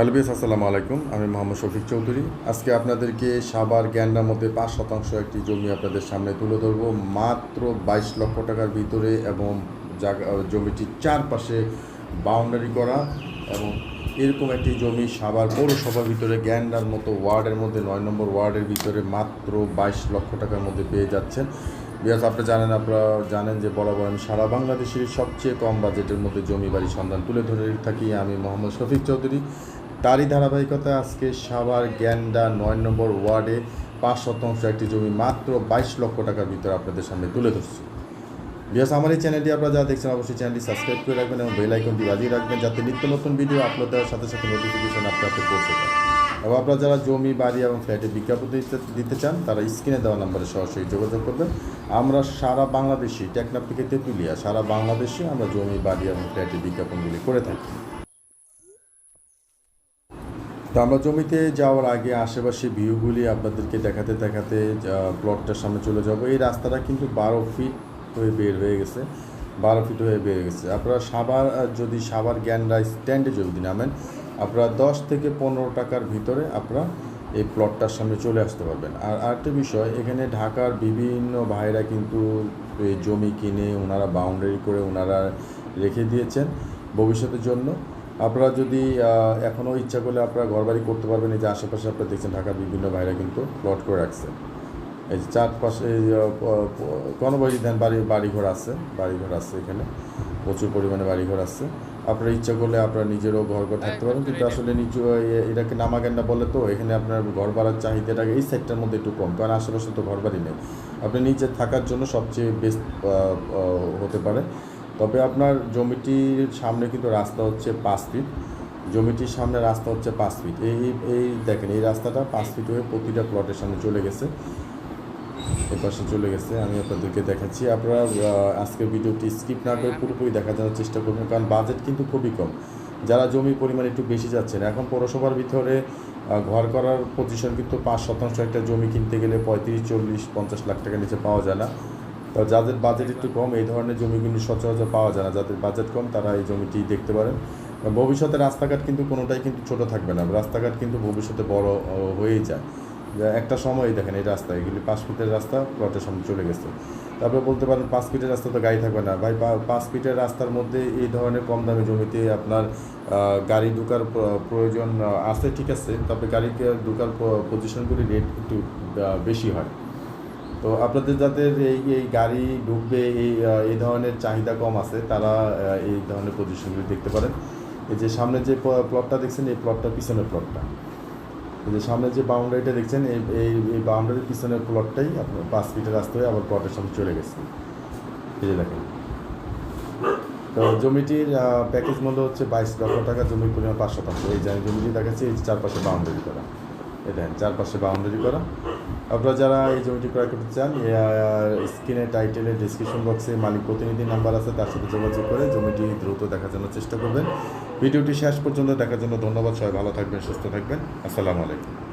Hello BS আসসালামু আলাইকুম। আমি মোহাম্মদ শফিক চৌধুরী। আজকে আপনাদেরকে সাবার গ্যান্ডার মধ্যে পাঁচ শতাংশ একটি জমি আপনাদের সামনে তুলে ধরবো। মাত্র বাইশ লক্ষ টাকার ভিতরে এবং জায়গা জমিটির চারপাশে বাউন্ডারি করা এবং এরকম একটি জমি সাবার পৌরসভার ভিতরে গ্যান্ডার মতো ওয়ার্ডের মধ্যে, নয় নম্বর ওয়ার্ডের ভিতরে মাত্র বাইশ লক্ষ টাকার মধ্যে পেয়ে যাচ্ছেন। বিকজ আপনি জানেন, আপনারা জানেন যে বরাবর আমি সারা বাংলাদেশের সবচেয়ে কম বাজেটের মধ্যে জমি বাড়ি সন্ধান তুলে ধরে থাকি আমি মোহাম্মদ শফিক চৌধুরী। তারই ধারাবাহিকতা আজকে সাভার গ্যান্ডা নয় নম্বর ওয়ার্ডে পাঁচ শতাংশ একটি জমি মাত্র বাইশ লক্ষ টাকার ভিতরে আপনাদের সামনে তুলে ধরছি। বিকজ আমার এই চ্যানেলটি আপনারা যা দেখছেন, অবশ্যই চ্যানেলটি সাবস্ক্রাইব করে রাখবেন এবং বেল আইকনটি বাজিয়ে রাখবেন যাতে নিত্য নতুন ভিডিও আপলোড দেওয়ার সাথে সাথে নোটিফিকেশন আপনাকে পৌঁছে যায়। এবং আপনারা যারা জমি, বাড়ি এবং ফ্ল্যাটে বিজ্ঞাপন দিতে চান, তারা স্ক্রিনে দেওয়া নাম্বারে সরাসরি যোগাযোগ করবেন। আমরা সারা বাংলাদেশি টেকনাপ থেকে তেঁতুলিয়া, সারা বাংলাদেশে আমরা জমি, বাড়ি এবং ফ্ল্যাটে বিজ্ঞাপনগুলি করে থাকি। তো আমরা জমিতে যাওয়ার আগে আশেপাশে ভিউগুলি আপনাদেরকে দেখাতে দেখাতে প্লটটার সামনে চলে যাব। এই রাস্তাটা কিন্তু বারো ফিট হয়ে বের হয়ে গেছে। বারো ফিট হয়ে বের গেছে। আপনারা সাবার যদি সাবার গ্যান্ডা স্ট্যান্ডে যদি নামেন, আপনারা দশ থেকে পনেরো টাকার ভিতরে আপনারা এই প্লটটার সামনে চলে আসতে পারবেন। আর আরেকটা বিষয়, এখানে ঢাকার বিভিন্ন ভাইরা কিন্তু এই জমি কিনে, ওনারা বাউন্ডারি করে ওনারা রেখে দিয়েছেন। ভবিষ্যতের জন্য। আপনারা যদি এখনও ইচ্ছা করলে আপনারা ঘরবাড়ি করতে পারবেন। এই যে আশেপাশে আপনারা দেখছেন ঢাকার বিভিন্ন ভাইরা কিন্তু প্লট করে রাখছে এই যে চারপাশে কর্মবাড়ি দেন বাড়ি বাড়িঘর আছে বাড়িঘর আছে এখানে। প্রচুর পরিমাণে বাড়িঘর আছে। আপনারা ইচ্ছা করলে আপনারা নিজেরও ঘর ঘর থাকতে পারেন কিন্তু আসলে নিচু এটাকে নামাগান্ডা বলে তো এখানে আপনার ঘর ভাড়ার চাহিদাটা এই সাইডটার মধ্যে একটু কম। কারণ আশেপাশে তো ঘর বাড়ি নেই। আপনি নিচে থাকার জন্য সবচেয়ে বেস্ট হতে পারে। তবে আপনার জমিটির সামনে কিন্তু রাস্তা হচ্ছে পাঁচ ফিট জমিটির সামনে রাস্তা হচ্ছে পাঁচ ফিট এই, এই- দেখেন, এই রাস্তাটা পাঁচ ফিট হয়ে প্রতিটা প্লটের সামনে চলে গেছে। এ পাশে চলে গেছে, আমি আপনাদেরকে দেখাচ্ছি। আপনারা আজকের ভিডিওটি স্কিপ না করে পুরোপুরি দেখা যাওয়ার চেষ্টা করবেন, কারণ বাজেট কিন্তু খুবই কম। যারা জমির পরিমাণ একটু বেশি যাচ্ছেন, এখন পৌরসভার ভিতরে ঘর করার পজিশন কিন্তু পাঁচ শতাংশ একটা জমি কিনতে গেলে পঁয়ত্রিশ, চল্লিশ, পঞ্চাশ লাখ টাকার নিচে পাওয়া যায় না। তো যাদের বাজেট একটু কম, এই ধরনের জমি কিন্তু সচরাচর পাওয়া যায় না। যাদের বাজেট কম, তারা এই জমিটি দেখতে পারেন। ভবিষ্যতে রাস্তাঘাট কিন্তু কোনোটাই কিন্তু ছোট থাকবে না। রাস্তাঘাট কিন্তু ভবিষ্যতে বড় হয়েই যায়। একটা সময় দেখেন এই রাস্তা এগুলি পাঁচ ফিটের রাস্তা, প্লটের সামনে চলে গেছে। তারপরে বলতে পারেন পাঁচ ফিটের রাস্তা তো গাড়ি থাকবে না। ভাই পাঁচ ফিটের রাস্তার মধ্যে এই ধরনের কম দামি জমিতে আপনার গাড়ি ঢোকার প্র- প্রয়োজন আছে ঠিক আছে। তবে গাড়িকে ঢোকার পজিশনগুলি রেট একটু বেশি হয়। তো আপনাদের যাদের এই এই গাড়ি ঢুকবে, এই এই ধরনের চাহিদা কম আছে, তারা এই ধরনের পজিশনগুলি দেখতে পারেন। এই যে সামনে যে প্লটটা দেখছেন, এই প্লটটা পিছনের প্লটটা এই যে সামনে যে বাউন্ডারিটা দেখছেন, এই এই বাউন্ডারির পিছনের প্লটটাই আপনার পাঁচ ফিটের রাস্তা হয়ে আবার প্লটের সামনে চলে গেছে। এই যে দেখেন। তো জমিটির প্যাকেজ মূল্য হচ্ছে বাইশ লক্ষ টাকা, জমির পরিমাণ পাঁচ শতাংশ। এই জমিটি দেখাচ্ছি, এই চারপাশে বাউন্ডারি করা এই দেখেন চারপাশে বাউন্ডারি করা। আপনারা যারা এই জমিটি ক্রয় করতে চান স্ক্রিনে টাইটেলের ডিসক্রিপশন বক্সে মালিক প্রতিনিধি নাম্বার আছে, তার সাথে যোগাযোগ করে জমিটি দ্রুত দেখার জন্য চেষ্টা করবেন। ভিডিওটি শেষ পর্যন্ত দেখার জন্য ধন্যবাদ, সবাই ভালো থাকবেন, সুস্থ থাকবেন। আসসালামু আলাইকুম।